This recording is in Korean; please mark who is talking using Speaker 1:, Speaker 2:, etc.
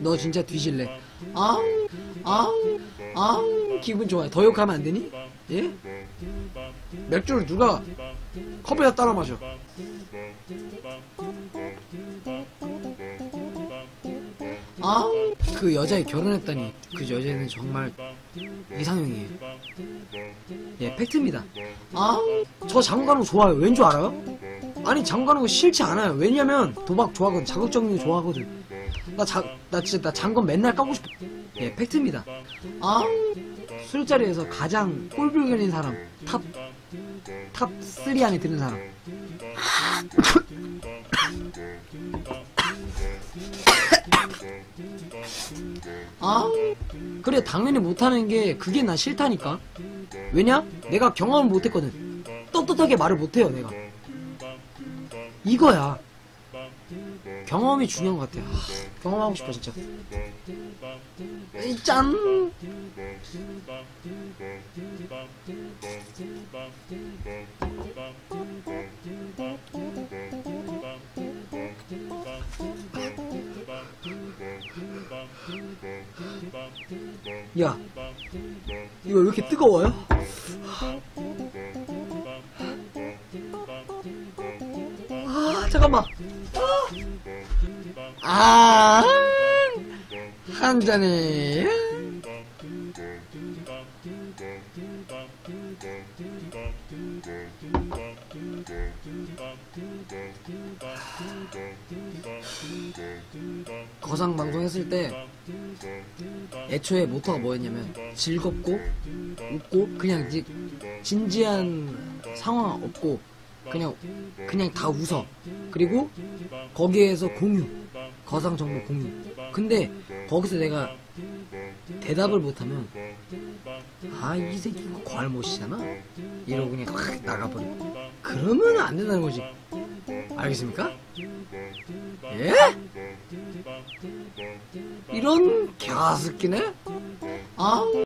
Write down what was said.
Speaker 1: 너 진짜 뒤질래. 아, 아, 아, 기분 좋아요. 더 욕하면 안 되니? 예? 맥주를 누가 컵에다 따라 마셔. 아, 그 여자애 결혼했다니. 그 여자애는 정말 이상형이에요. 예, 팩트입니다. 아, 저거 좋아요. 왠 줄 알아요? 아니, 거 싫지 않아요. 왜냐면 도박 좋아하거든. 자극적인 거 좋아하거든. 나 자, 나 진짜 나 장건 맨날 까고 싶어. 예, 팩트입니다. 아, 술자리에서 가장 꼴불견인 사람 탑, 탑 3 안에 드는 사람. 아, 그래 당연히 못하는 게 그게 나 싫다니까. 왜냐? 내가 경험을 못했거든. 떳떳하게 말을 못해요, 내가. 이거야. 경험이 중요한 것 같아. 아, 경험하고 싶어, 진짜. 에이, 짠! 야, 이거 왜 이렇게 뜨거워요? 아, 잠깐만. 아, 한 잔에. 거상 방송 했을 때 애초에 모토가 뭐였냐면 즐겁고 웃고 그냥 진지한 상황 없고 그냥 그냥 다 웃어. 그리고 거기에서 공유. 거상 정보 공유. 근데 거기서 내가 대답을 못하면 아 이 새끼 이거 괄못이잖아? 이러고 그냥 확 나가버려 그러면 안 된다는 거지. 알겠습니까? 예? 이런 개새끼네? 아